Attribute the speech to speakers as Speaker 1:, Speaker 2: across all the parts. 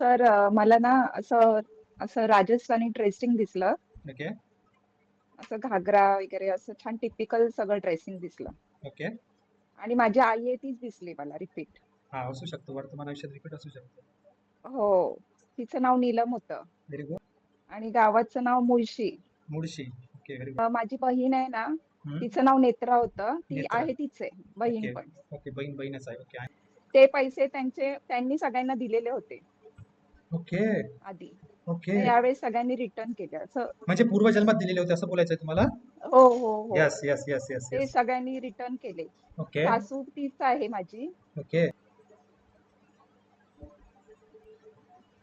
Speaker 1: तर मला ना असं असं राजस्थानी ड्रेसिंग दिसलं.
Speaker 2: ओके.
Speaker 1: असं घागरा वगैरे असं छान टिपिकल सगळं ड्रेसिंग दिसलं.
Speaker 2: ओके.
Speaker 1: आणि माझी आई आहे तीच दिसली मला रिपीट.
Speaker 2: हां, असू शकतो. वर्तमान आयुष्यात रिपीट असू शकतो.
Speaker 1: हो. तिचं नाव नीलम होतं.
Speaker 2: Very good.
Speaker 1: आणि गावाचं नाव मुळशी.
Speaker 2: मुळशी. Okay, very.
Speaker 1: अ, माझी बहीण आहे ना. तिचं नाव नेत्रा होतं. ती
Speaker 2: नेत्रा.
Speaker 1: आहे तीच आहे, बहीण. पण.
Speaker 2: ओके. बहीण बहीणच आहे. ओके.
Speaker 1: ते पैसे त्यांचे त्यांनी सगळ्यांना दिलेले होते
Speaker 2: ओके.
Speaker 1: आधी.
Speaker 2: ओके.
Speaker 1: तर यावेळेस सगळ्यांनी रिटर्न केले. असं
Speaker 2: म्हणजे पूर्वजन्मात दिलेले होते असं बोलायचंय तुम्हाला?
Speaker 1: हो, हो, हो.
Speaker 2: येस, येस, येस, येस,
Speaker 1: ते
Speaker 2: येस.
Speaker 1: सगळ्यांनी रिटर्न केले.
Speaker 2: ओके.
Speaker 1: सासू तीच आहे माझी.
Speaker 2: ओके.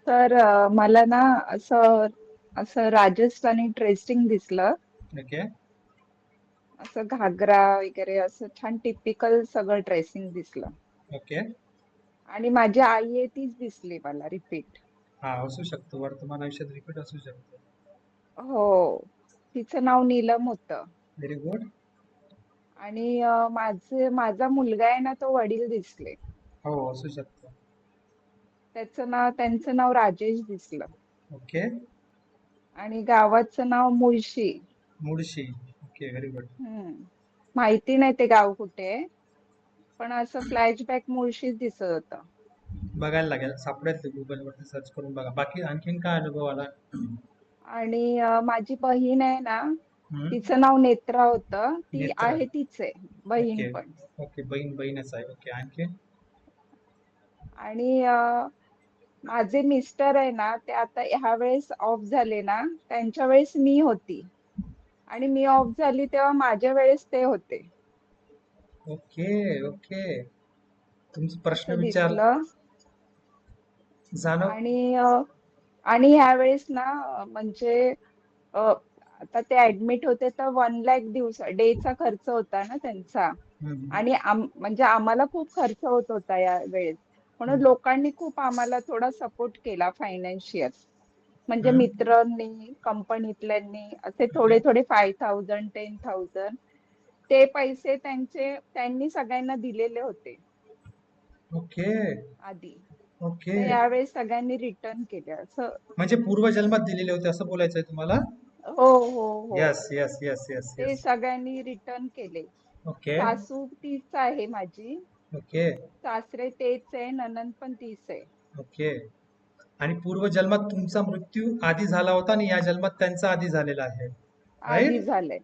Speaker 1: तर अ, मला ना असं असं राजस्थानी ड्रेसिंग दिसलं.
Speaker 2: ओके.
Speaker 1: असं घागरा वगैरे असं छान टिपिकल सगळं ड्रेसिंग दिसलं.
Speaker 2: ओके.
Speaker 1: आणि माझी आई आहे तीच दिसली मला रिपीट.
Speaker 2: हां, असू शकतो. वर्तमान आयुष्यात रिपीट असू शकतो.
Speaker 1: हो. तिचं नाव नीलम होतं.
Speaker 2: Very good.
Speaker 1: आणि अ, माझे माझा मुलगा आहे ना, तो वडील दिसले.
Speaker 2: हो, असू शकतो.
Speaker 1: त्याचं नाव त्यांचं नाव राजेश दिसलं.
Speaker 2: ओके.
Speaker 1: आणि गावाचं नाव Mulshi.
Speaker 2: Mulshi. Okay, very good.
Speaker 1: हं. माहिती नाही ते गाव कुठे आहे. पण असं फ्लॅशबॅक मुळशीच दिसत होतं.
Speaker 2: बघायला लागेल. सापडेल ते Googleवरती सर्च करून बघा. बाकी आणखीन काय अनुभव आला?
Speaker 1: आणि अ, माझी बहीण आहे ना. तिचं नाव नेत्रा होतं. ती
Speaker 2: नेत्रा.
Speaker 1: आहे तीच आहे, बहीण
Speaker 2: ओके.
Speaker 1: पण.
Speaker 2: ओके. बहीण बहीणच आहे. ओके. आणखीन?
Speaker 1: आणि अ, माझे मिस्टर आहे ना, ते आता ह्या वेळेस ऑफ झाले ना, त्यांच्या वेळेस मी होती. आणि मी ऑफ झाली तेव्हा माझ्या वेळेस ते होते.
Speaker 2: Okay, okay. तुमचा प्रश्न
Speaker 1: असं
Speaker 2: विचार
Speaker 1: दिसलं. आणि आणि ह्यावेळेस ना म्हणजे आता ते ॲडमिट होते तर 1 लाख दिवसा डेचा खर्च होता ना त्यांचा. आणि म्हणजे आम्हाला खूप खर्च होत होता यावेळेस. म्हणून
Speaker 2: हं.
Speaker 1: लोकांनी खूप आम्हाला थोडा सपोर्ट केला फायनान्शियल. म्हणजे. मित्रांनी, कंपनीतल्यांनी असे
Speaker 2: ओके.
Speaker 1: थोडे-थोडे 5,000 10,000 ते पैसे त्यांचे त्यांनी सगळ्यांना दिलेले होते.
Speaker 2: ओके.
Speaker 1: आधी.
Speaker 2: ओके.
Speaker 1: यावेळेस सगळ्यांनी रिटर्न केले असं.
Speaker 2: म्हणजे पूर्वजन्मात दिलेले होते असं बोलायचंय तुम्हाला?
Speaker 1: हो, हो, हो.
Speaker 2: येस, येस, येस, येस,
Speaker 1: ते. सगळ्यांनी रिटर्न केले.
Speaker 2: ओके.
Speaker 1: सासू तीच आहे माझी.
Speaker 2: ओके.
Speaker 1: सासरे तेच आहे, नणंद पण तीच आहे.
Speaker 2: ओके. आणि पूर्वजन्मात तुमचा मृत्यू आधी झाला होता आणि या जन्मात त्यांचा आधी झालेला आहे.
Speaker 1: आधी? झालंय.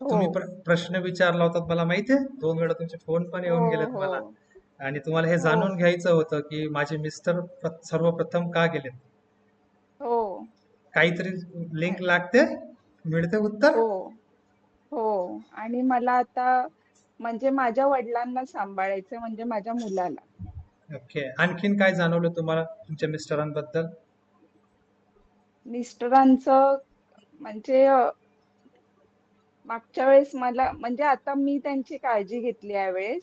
Speaker 2: तुम्ही
Speaker 1: हो.
Speaker 2: प्र प्रश्न विचारला होता मला माहिती आहे. 2 वेळा तुमचे फोन पण येऊन
Speaker 1: हो,
Speaker 2: गेलेत मला.
Speaker 1: हो.
Speaker 2: आणि तुम्हाला हे
Speaker 1: हो.
Speaker 2: जाणून घ्यायचं होतं, की माझे मिस्टर प्र सर्वप्रथम का गेलेत?
Speaker 1: हो.
Speaker 2: काहीतरी लिंक लागते? मिळते उत्तर?
Speaker 1: हो. हो. आणि मला आता म्हणजे माझ्या वडिलांना सांभाळायचंय म्हणजे माझ्या मुलाला.
Speaker 2: ओके. आणखीन काय जाणवलं तुम्हाला तुमच्या मिस्टरांबद्दल?
Speaker 1: मिस्टरांचं म्हणजे अ, मागच्या वेळेस मला म्हणजे आता मी त्यांची काळजी घेतली यावेळेस.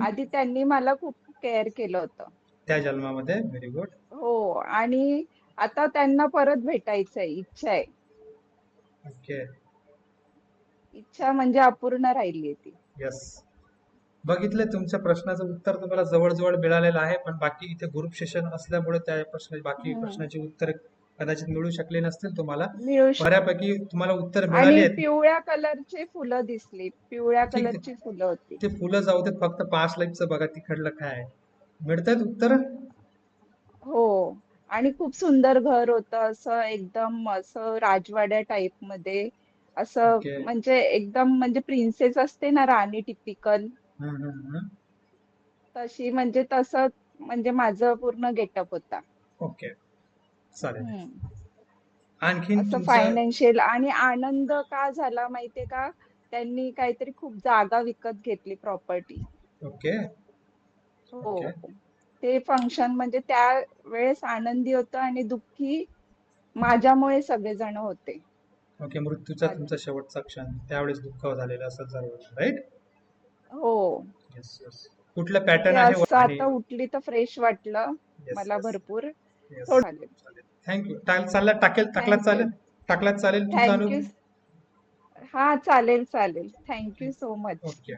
Speaker 1: आधी त्यांनी मला खूप केअर केलं होतं.
Speaker 2: त्या जन्मामध्ये? Very good.
Speaker 1: हो. आणि आता त्यांना परत भेटायचंय, इच्छा आहे.
Speaker 2: ओके.
Speaker 1: इच्छा म्हणजे अपूर्ण राहिली आहे ती.
Speaker 2: येस. बघितलं तुमच्या प्रश्नाचं उत्तर तुम्हाला जवळ-जवळ मिळालेलं आहे. पण बाकी इथे ग्रुप सेशन असल्यामुळे त्या प्रश्न बाकी. प्रश्नाची उत्तरे कदाचित मिळू शकले नसतील तुम्हाला.
Speaker 1: मिळू शक
Speaker 2: बऱ्यापैकी तुम्हाला उत्तर मिळाली
Speaker 1: आणि
Speaker 2: आहेत.
Speaker 1: पिवळ्या कलरची फुलं दिसली. पिवळ्या
Speaker 2: ठीक आहे.
Speaker 1: कलरची फुलं होती.
Speaker 2: ते फुलं जाऊ देत फक्त पास्ट लाईफचं बघा तिकडलं काय आहे. मिळतायत उत्तरं?
Speaker 1: हो. आणि खूप सुंदर घर होतं असं एकदम असं राजवाड्या टाइपमध्ये. असं
Speaker 2: ओके.
Speaker 1: म्हणजे एकदम म्हणजे प्रिन्सेस असते ना राणी टिपिकल. तशी म्हणजे तसं म्हणजे माझं पूर्ण गेटअप होता.
Speaker 2: ओके. चालेल. आणखीन
Speaker 1: असं फायनान्शियल आणि आनंद का झाला माहितीये का? त्यांनी काहीतरी खूप जागा विकत घेतली प्रॉपर्टी.
Speaker 2: ओके.
Speaker 1: हो. ते फंक्शन म्हणजे त्यावेळेस आनंदी होतं आणि दुःखी माझ्यामुळे सगळेजण होते.
Speaker 2: ओके. मृत्यूचा. तुमचा शेवटचा क्षण. त्यावेळेस दुःख झालेलं असेल सर्वांना. राइट?
Speaker 1: हो.
Speaker 2: कुठलं पॅटर्न आहे
Speaker 1: असं आता उठली तर फ्रेश वाटलं मला. भरपूर.
Speaker 2: येस.
Speaker 1: थोडं चालेल.
Speaker 2: चालेल. Thank you. टा चालला टाकेल. चालेल? टाकलात चालेल तुमचा अनुभव?
Speaker 1: हां, चालेल, चालेल. Thank you so much.
Speaker 2: Okay.